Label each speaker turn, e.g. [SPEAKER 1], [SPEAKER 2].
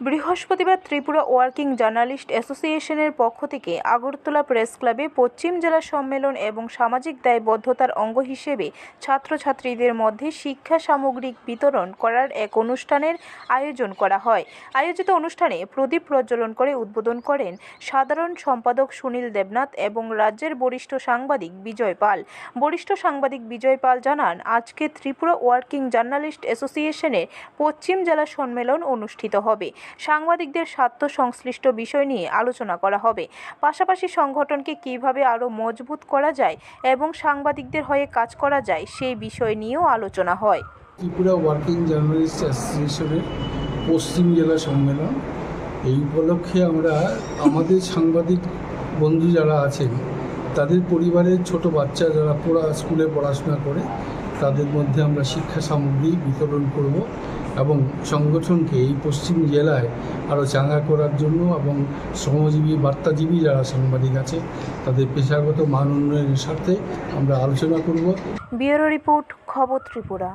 [SPEAKER 1] বৃহস্পতিবার Tripura working journalist অ্যাসোসিয়েশনের পক্ষ থেকে আগরতলা প্রেস ক্লাবে পশ্চিম জেলা সম্মেলন এবং সামাজিক দায়বদ্ধতার অঙ্গ হিসেবে ছাত্রছাত্রীদের মধ্যে শিক্ষা সামগ্রিক বিতরণ করার এক অনুষ্ঠানের আয়োজন করা হয়। আয়োজিত অনুষ্ঠানে প্রদীপ প্রজ্বলন করে উদ্বোধন করেন সাধারণ সম্পাদক সুনীল দেবনাথ এবং রাজ্যের বরিষ্ঠ সাংবাদিক বিজয় পাল। বরিষ্ঠ সাংবাদিক বিজয় পাল জানান, আজকে ত্রিপুরা ওয়ার্কিং জার্নালিস্ট অ্যাসোসিয়েশনের পশ্চিম জেলা সম্মেলন অনুষ্ঠিত হবে। সাংবাদিকদের স্বার্থ সংশ্লিষ্ট বিষয় নিয়ে আলোচনা করা হবে। পাশাপাশি সংগঠনকে কীভাবে আরও মজবুত করা যায় এবং সাংবাদিকদের হয়ে কাজ করা যায় সেই বিষয় নিয়েও আলোচনা হয়।
[SPEAKER 2] ত্রিপুরা ওয়ার্কিং জার্নালিস্ট অ্যাসোসিয়েশনের পশ্চিম জেলা সম্মেলন। এই উপলক্ষে আমরা আমাদের সাংবাদিক বন্ধু যারা আছেন তাদের পরিবারের ছোট বাচ্চা যারা পড়া স্কুলে পড়াশোনা করে, তাদের মধ্যে আমরা শিক্ষা সামগ্রী বিতরণ করব এবং সংগঠনকে এই পশ্চিম জেলায় আরও চাঙ্গা করার জন্য এবং শ্রমজীবী, বার্তাজীবী যারা সাংবাদিক আছে, তাদের পেশাগত মান উন্নয়নের স্বার্থে আমরা আলোচনা করব।
[SPEAKER 1] ব্যুরো রিপোর্ট, খবর ত্রিপুরা।